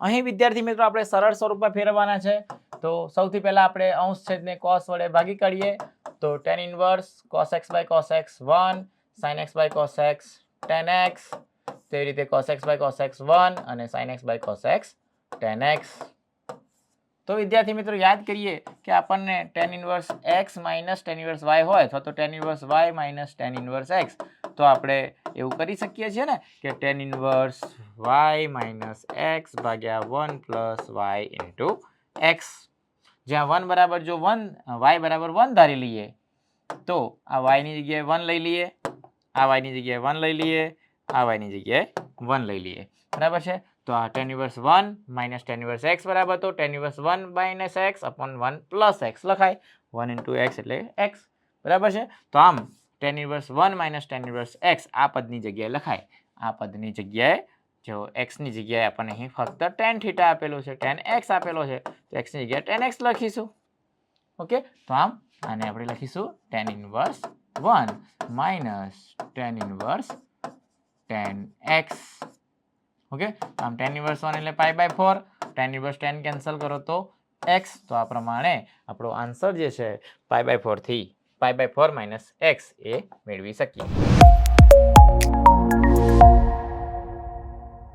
અહીં વિદ્યાર્થી મિત્રો આપણે સરળ સ્વરૂપમાં ફેરવવાના છે. તો સૌથી પહેલા આપણે અંશ છેદને કોસ વડે ભાગી કાઢીએ. તો tan inverse cos x by cos x one sine x by cos x tan x તેવી રીતે cos x by cos x one અને sine x by cos x tan x તો વિદ્યાર્થી મિત્રો યાદ કરીએ કે આપણને tan inverse x minus tan inverse y હોય અથવા તો tan inverse y minus tan inverse x તો આપણે એવું કરી શકીએ છીએ ને કે tan inverse y minus x ભાગ્યા one plus y into x જ્યાં વન બરાબર જો વન વાય બરાબર વન ધારી લઈએ, તો આ વાયની જગ્યાએ વન લઈ લઈએ, આ વાયની જગ્યાએ વન લઈ લઈએ, આ વાયની જગ્યાએ વન લઈ લઈએ. બરાબર છે? તો આ tan inverse one minus tan inverse x બરાબર તો tan inverse one minus x upon one plus x લખાય. વન ઇન્ટુ એક્સ એટલે એક્સ બરાબર છે? તો આમ tan inverse one minus tan inverse x આ પદની જગ્યાએ લખાય. આ પદની જગ્યાએ જો એક્સની જગ્યાએ આપણને અહીં ફક્ત ટેન થીટા આપેલું છે ટેન એક્સ આપેલો છે, તો એક્સની જગ્યાએ ટેન એક્સ લખીશું. ઓકે? તો આમ, આને આપણે લખીશું tan inverse one minus tan inverse tan x okay? આમ ટેન ઇન્વર્સ વન એટલે pi by four tan inverse tan cancel કરો તો એક્સ તો આ પ્રમાણે આપણો આન્સર જે છે pi by ફોરથી pi by four minus x એ મેળવી શકીએ.